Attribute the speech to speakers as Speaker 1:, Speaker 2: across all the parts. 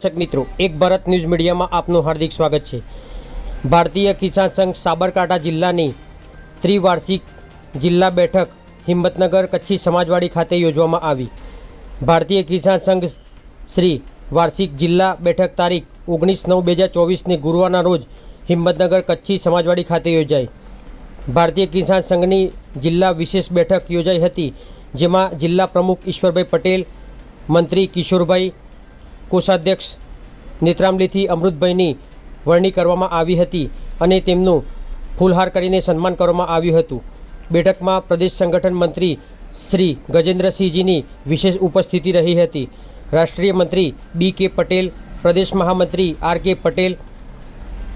Speaker 1: દર્શક મિત્રો, એક ભારત ન્યૂઝ મીડિયામાં આપનું હાર્દિક સ્વાગત છે. ભારતીય કિસાન સંઘ સાબરકાંઠા જિલ્લાની ત્રિવાર્ષિક જિલ્લા બેઠક હિંમતનગર કચ્છી સમાજવાડી ખાતે યોજવામાં આવી. ભારતીય કિસાન સંઘ શ્રી વાર્ષિક જિલ્લા બેઠક તારીખ ઓગણીસ નવ બે હજાર ચોવીસને ગુરુવારના રોજ હિંમતનગર કચ્છી સમાજવાડી ખાતે યોજાઈ. ભારતીય કિસાન સંઘની જિલ્લા વિશેષ બેઠક યોજાઈ હતી, જેમાં જિલ્લા પ્રમુખ ઈશ્વરભાઈ પટેલ, મંત્રી કિશોરભાઈ કોષાધ્યક્ષ નેત્રામલીથી અમૃતભાઈની વરણી કરવામાં આવી હતી અને તેમનું ફૂલહાર કરીને સન્માન કરવામાં આવ્યું હતું. બેઠકમાં પ્રદેશ સંગઠન મંત્રી શ્રી ગજેન્દ્રસિંહજીની વિશેષ ઉપસ્થિતિ રહી હતી. રાષ્ટ્રીય મંત્રી બી કે પટેલ, પ્રદેશ મહામંત્રી આર કે પટેલ,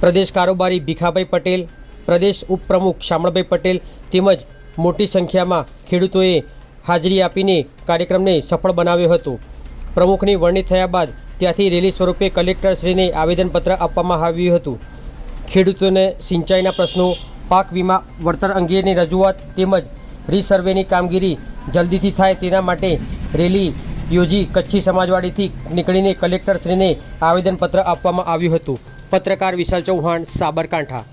Speaker 1: પ્રદેશ કારોબારી ભીખાભાઈ પટેલ, પ્રદેશ ઉપપ્રમુખ શામળભાઈ પટેલ તેમજ મોટી સંખ્યામાં ખેડૂતોએ હાજરી આપીને કાર્યક્રમને સફળ બનાવ્યો હતો. પ્રમુખની વરણી થયા બાદ ત્યાંથી રેલી સ્વરૂપે કલેક્ટરશ્રીને આવેદનપત્ર આપવામાં આવ્યું હતું. ખેડૂતોને સિંચાઈના પ્રશ્નો, પાક વીમા, વળતર અંગેની રજૂઆત તેમજ રીસર્વેની કામગીરી જલ્દીથી થાય તેના માટે રેલી યોજી કચ્છી સમાજવાડીથી નીકળીને કલેક્ટરશ્રીને આવેદનપત્ર આપવામાં આવ્યું હતું. પત્રકાર વિશાલ ચૌહાણ, સાબરકાંઠા.